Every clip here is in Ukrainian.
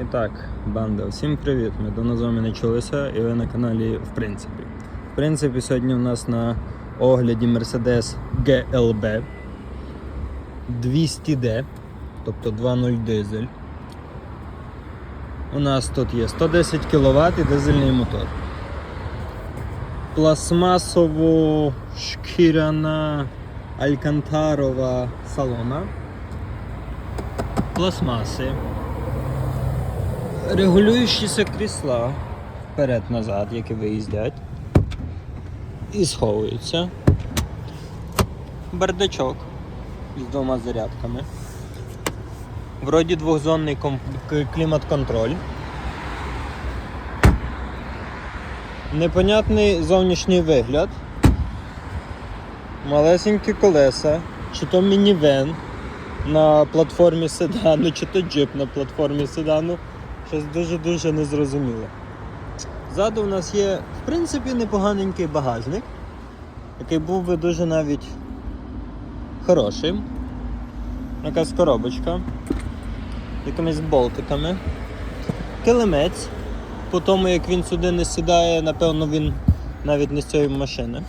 І так, банда, всім привіт! Ми давно з вами не і ви на каналі В принципі. В принципі, сьогодні у нас на огляді Mercedes GLB 200D, тобто 2.0 дизель. У нас тут є 110 кВт і дизельний мотор. Пластмасово шкіряна алькантарова салона. Пластмаси. Регулюючіся крісла вперед-назад, які виїздять. І сховуються. Бардачок з двома зарядками. Вроді двохзонний клімат-контроль. Непонятний зовнішній вигляд. Малесенькі колеса, чи то мінівен на платформі седану, чи то джип на платформі седану. Щось дуже-дуже незрозуміле. Ззаду у нас є, в принципі, непоганенький багажник, який був би дуже навіть хорошим. Якась коробочка якимись болтиками. Килимець. По тому, як він сюди не сідає, напевно, він навіть не з цієї машини.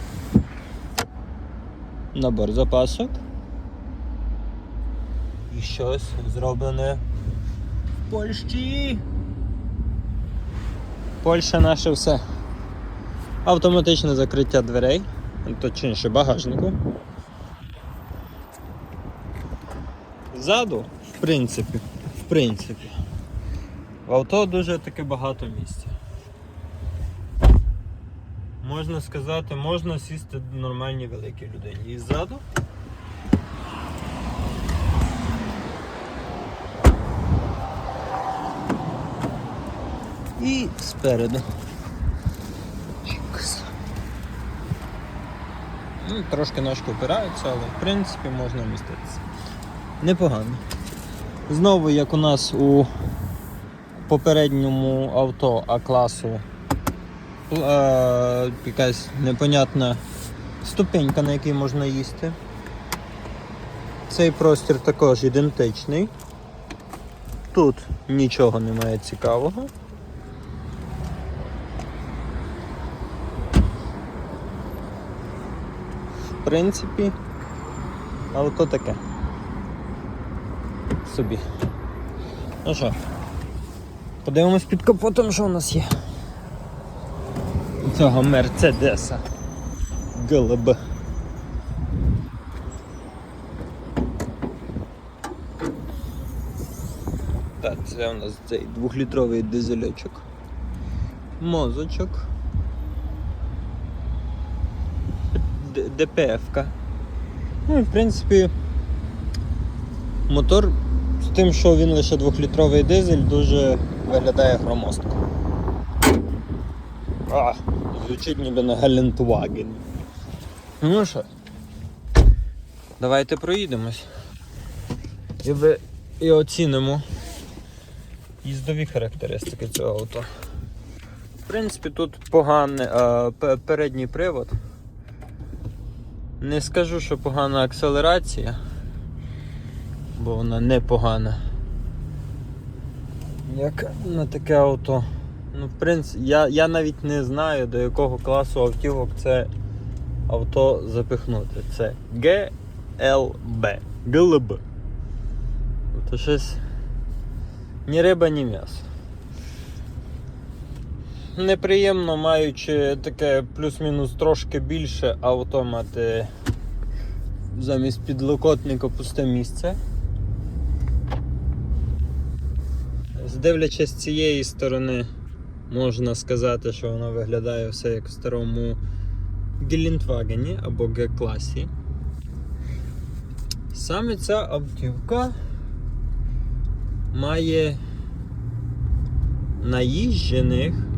Набор запасок. І щось зроблене в Польщі. Польща наше все. Автоматичне закриття дверей, точніше багажнику. Ззаду, в принципі, в принципі, в авто дуже таки багато місця. Можна сказати, можна сісти нормальній великій людині. І ззаду і спереду. Ну, трошки ножки опираються, але в принципі можна вміститися. Непогано. Знову, як у нас у попередньому авто А-класу е, якась непонятна ступенька, на якій можна їсти. Цей простір також ідентичний. Тут нічого немає цікавого. В принципі, авто таке. Собі. Ну що, подивимось під капотом, що у нас є. Цього Мерцедеса. ГЛБ. Так, це у нас цей двохлітровий дизельочок. Мозочок. ДПФ-ка. Ну в принципі мотор з тим, що він лише двохлітровий дизель, дуже виглядає громоздко. А, звучить ніби на Гелендваген. Ну що, давайте проїдемось. І, ви, і оцінимо їздові характеристики цього авто. В принципі, тут поганий а, передній привод. Не скажу, що погана акселерація, бо вона непогана. Як на таке авто. Ну, в принципі, я, я навіть не знаю, до якого класу автівок це авто запихнути. Це GLB. GLB. Це щось ні риба, ні м'ясо. Неприємно маючи таке плюс-мінус трошки більше авто мати замість підлокотника пусте місце. Здивлячись з цієї сторони, можна сказати, що воно виглядає все як в старому Гелендвагені або Г-класі. Саме ця автівка має наїжджених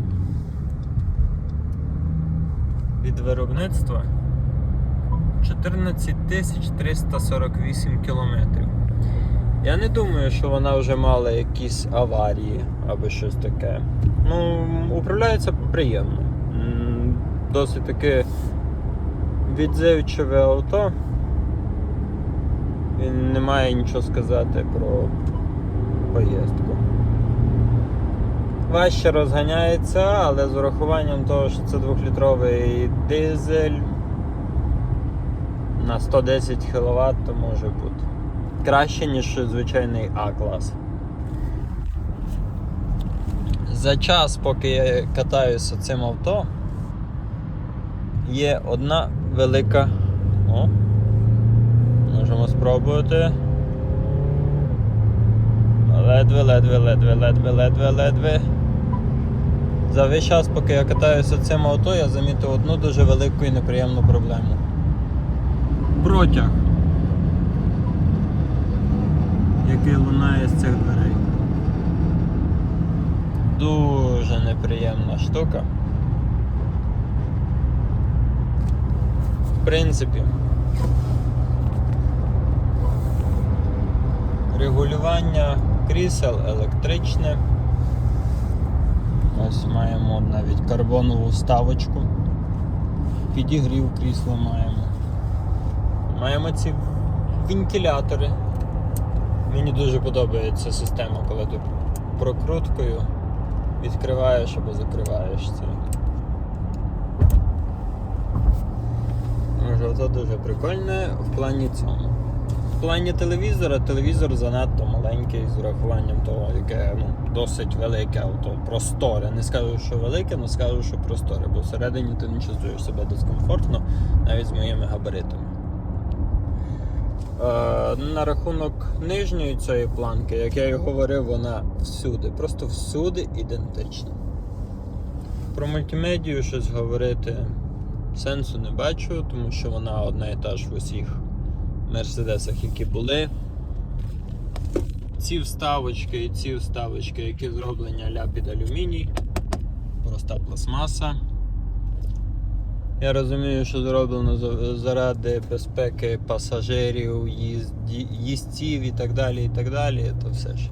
від виробництва 14 348 кілометрів. Я не думаю, що вона вже мала якісь аварії або щось таке. Ну, управляється приємно. Досить таки відзивчиве авто. Він не має нічого сказати про поїздку. Важче розганяється, але з урахуванням того, що це 2-літровий дизель на 110 кВт, то може бути. Краще, ніж звичайний А-клас. За час, поки я катаюся цим авто, є одна велика. О, можемо спробувати. Ледве, ледве, ледве, ледве, ледве, ледве. За весь час, поки я катаюся цим авто, я замітив одну дуже велику і неприємну проблему. Протяг, який лунає з цих дверей. Дуже неприємна штука. В принципі, регулювання крісел електричне. Ось маємо навіть карбонову вставочку. Підігрів крісла маємо. Маємо ці вентилятори. Мені дуже подобається система, коли ти прокруткою відкриваєш або закриваєш це. Це дуже прикольне в плані цьому. Плані телевізора, телевізор занадто маленький з урахуванням того, яке ну, досить велике авто, просторе. Не скажу, що велике, але скажу, що просторе, бо всередині ти не чувствуєш себе дискомфортно, навіть з моїми габаритами. Е, на рахунок нижньої цієї планки, як я і говорив, вона всюди, просто всюди ідентична. Про мультимедію щось говорити сенсу не бачу, тому що вона одна і та ж в усіх мерседесах, які були. Ці вставочки і ці вставочки, які зроблені ля під алюміній, проста пластмаса. Я розумію, що зроблено заради безпеки пасажирів, їзді- їздців і так далі. і так далі, То все ж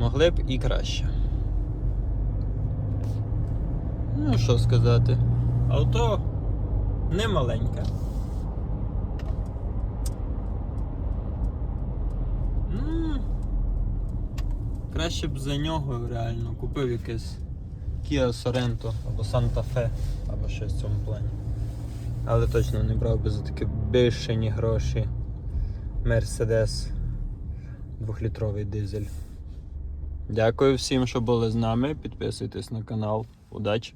могли б і краще. Ну, що сказати, авто не маленьке. Краще б за нього реально купив якесь Kia Sorento або Santa Fe, або щось в цьому плані. Але точно не брав би за такі бешені гроші Mercedes 2-літровий дизель. Дякую всім, що були з нами. Підписуйтесь на канал. Удачі!